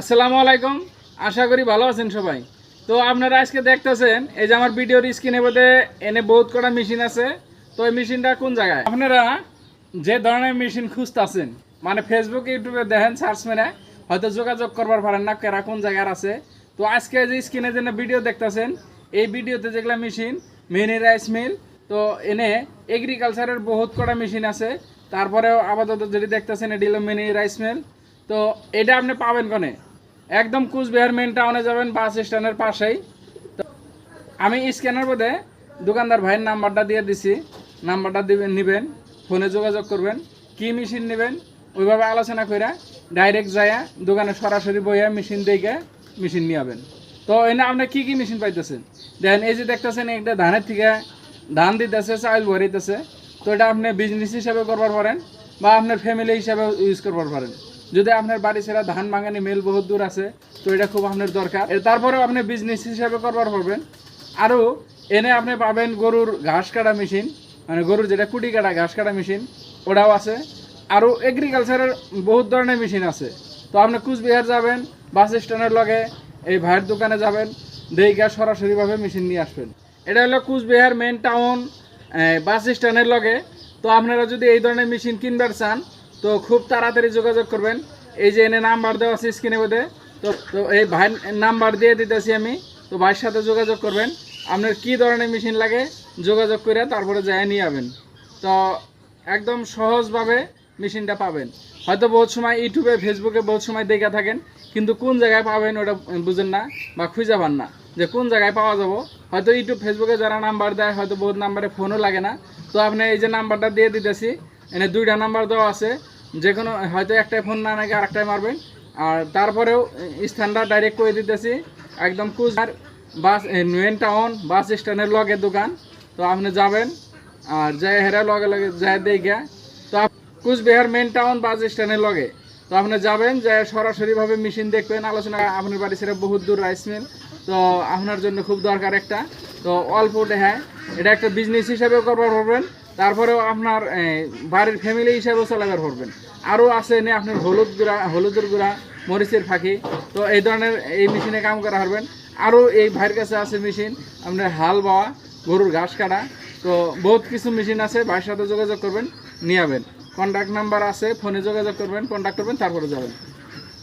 আসসালামু আলাইকুম। আশা করি ভালো আছেন সবাই। তো আপনারা আজকে দেখতেছেন, এই যে আমার ভিডিওর স্ক্রিনে বোধে এনে বহুত কটা মেশিন আছে। তো এই মেশিনটা কোন জায়গায়? আপনারা যে ধরনের মেশিন খুঁজতেছেন মানে ফেসবুক ইউটিউবে দেখেন সার্চ মেরে, হয়তো যোগাযোগ করবার পারেন না কেরা কোন জায়গার আছে। তো আজকে যে স্ক্রিনে যে ভিডিও দেখতেছেন, এই ভিডিওতে যেগুলা মেশিন, মিনি রাইস মিল, তো এনে এগ্রিকালচারের বহুত কটা মেশিন আছে। তারপরেও আপাতত যেটি দেখতেছেন, এটি হলো মিনি রাইস মিল। তো এটা আপনি পাবেন কোনে? একদম কুচবিহার মেন টাউনে যাবেন বাস স্ট্যান্ডের পাশেই। তো আমি স্ক্যানার বোধে দোকানদার ভাইয়ের নাম্বারটা দিয়ে দিছি। নাম্বারটা দিবেন, নেবেন, ফোনে যোগাযোগ করবেন, কি মেশিন নেবেন, ওইভাবে আলোচনা করে ডাইরেক্ট যায়া দোকানে সরাসরি বইয়া মেশিন দেখে মেশিন নিয়ে তো এনে আপনি কি কি মেশিন পাইতেছেন? দেখেন এই যে দেখতেছেন একটা ধানের থেকে, ধান দিতেছে, চাউল ভরিতেছে। তো এটা আপনি বিজনেস হিসাবে করবার পারেন বা আপনার ফ্যামিলি হিসাবে ইউজ করবার পারেন। যদি আপনার বাড়ি ছেড়া ধান ভাঙানি মেল বহুত দূর আছে, তো এটা খুব আপনার দরকার। তারপরেও আপনি বিজনেস হিসাবে করবার পারবেন। আরও এনে আপনি পাবেন গরুর ঘাস কাটা মেশিন মানে গরুর যেটা কুটি কাটা ঘাস কাটা মেশিন ওটাও আছে। আরও এগ্রিকালচারের বহুত ধরনের মেশিন আছে। তো আপনি কুচবিহার যাবেন বাস স্ট্যান্ডের লগে এই ভাইয়ের দোকানে যাবেন দেখে সরাসরিভাবে মেশিন নিয়ে আসবেন। এটা হলো কুচবিহার মেন টাউন বাস স্ট্যান্ডের লগে। তো আপনারা যদি এই ধরনের মেশিন কিনবার চান তো খুব তাড়াতাড়ি যোগাযোগ করবেন। এই যে এনে নাম্বার দেওয়া আছে স্ক্রিনে বোধে তো তো এই ভাই নাম্বার দিয়ে দিতেছি আমি, তো ভাইয়ের সাথে যোগাযোগ করবেন। আপনার কি ধরনের মেশিন লাগে, যোগাযোগ করে তারপরে যায় নিয়ে যাবেন। তো একদম সহজভাবে মেশিনটা পাবেন। হয়তো বহুত সময় ইউটিউবে, ফেসবুকে বহুত সময় দেখে থাকেন, কিন্তু কোন জায়গায় পাবেন ওটা বুঝেন না বা খুঁজে পান না। যে কোন জায়গায় পাওয়া যাব, হয়তো ইউটিউব, ফেসবুকে যারা নাম্বার দেয়, হয়তো বহুত নাম্বারে ফোনও লাগে না। তো আপনি এই যে নাম্বারটা দিয়ে দিতেছি, এনে দুইটা নাম্বার দেওয়া আছে যে কোনো হয়তো একটাই ফোন না নাকি আরেকটাই মারবেন। আর তারপরেও স্থানটা ডাইরেক্ট করে দিতেছি। একদম Coochbehar bus main town bus স্ট্যান্ডের লগে দোকান। তো আপনি যাবেন, আর যাই হেরা লগে লগে যাই দেখে তো আপ- কুচবিহার মেন টাউন বাস স্ট্যান্ডের লগে। তো আপনি যাবেন যে সরাসরিভাবে মেশিন দেখবেন, আলোচনা আপনার বাড়ি ছেড়ে বহুত দূর রাইস তো আপনার জন্য খুব দরকার একটা। তো অল্প দেখায়। এটা একটা বিজনেস হিসাবেও করবার পারবেন। তারপরেও আপনার বাড়ির ফ্যামিলি হিসাবেও চালাবার পারবেন আরও আছে নে আপনার হলুদ গুঁড়া, হলুদের গুঁড়া, মরিচের ফাঁকি। তো এই ধরনের এই মেশিনে কাম করা পারবেন। আরও এই ভাইয়ের কাছে আছে মেশিন, আপনার হাল বাওয়া, গরুর ঘাস কাটা। তো বহুত কিছু মেশিন আছে, ভাইয়ের সাথে যোগাযোগ করবেন, নিয়ে কন্ট্যাক্ট নাম্বার আছে ফোনে যোগাযোগ করবেন কন্ট্যাক্ট করবেন, তারপরে যাবেন।